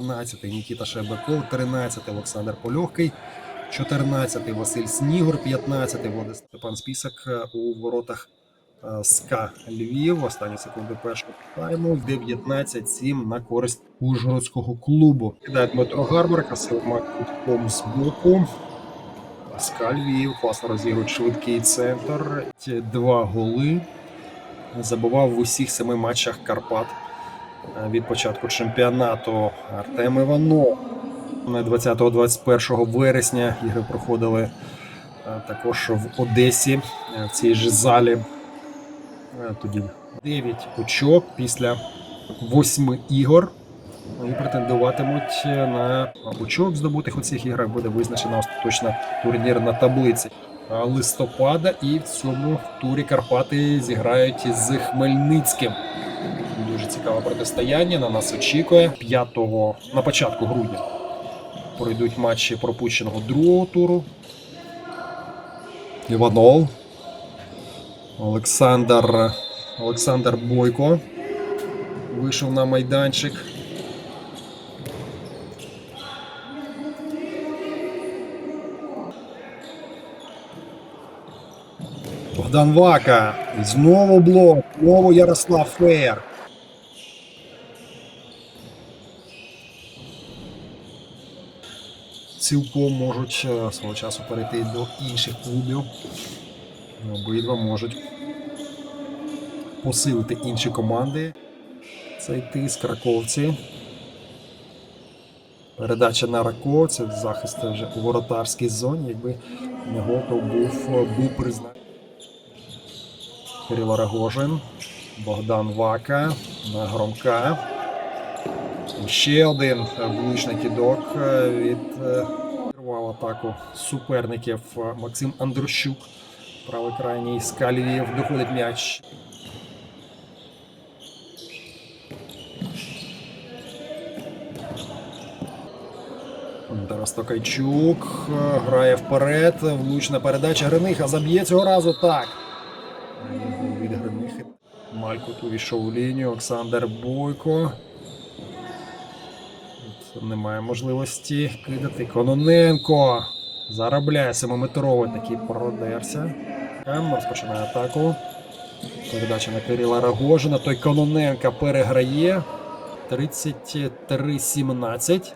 12 Нікіта Шебеков, 13 Олександр Польохкий, 14 Василь Снігур, 15 Владислав Степан Спісак е, у воротах е, СКА Львів. Останні секунди першого тайму. 19-7 на користь Ужгородського клубу. Кидає Дмитро Гарбар, Касилмак кутком з боку. СКА Львів, класно розігрують швидкий центр. Два голи. Забував в усіх семи матчах Карпат від початку чемпіонату Артем Іванов. 20-21 вересня ігри проходили е, також в Одесі е, в цій ж залі. Е, Тоді 9 очок після 8 ігор. І претендуватимуть на очок здобутих у цих іграх буде визначена остаточна турнірна таблиця листопада. І в цьому турі Карпати зіграють з Хмельницьким. Дуже цікаве протистояння. На нас очікує 5 на початку грудня. Пройдуть матчі пропущеного другого туру. Іванов. Олександр. Олександр Бойко. Вийшов на майданчик. Богдан Вака. Знову блок. Знову Ярослав Феєр. Цілком можуть е, свого часу перейти до інших клубів. Обидва можуть посилити інші команди. Цей тиск раковці. Передача на раковця. Захист вже у воротарській зоні. Якби не Готов був, був призначений. Кирило Рогожин. Богдан Вака на Громка. Ще один влучний кідок е, від е, атаку суперників е, Максим Андрущук. Правий крайній з. Доходить м'яч. Тарас Токайчук е, грає вперед. Влучна передача Грениха заб'є цього разу так. Від Гренихи. Малькут увійшов у лінію. Олександр Бойко. Немає можливості кидати. Кононенко. Заробляє 7-метровий такий продерся. Розпочинає атаку. Передача на Кирила Рогожина. Той Кононенка переграє. 33-17.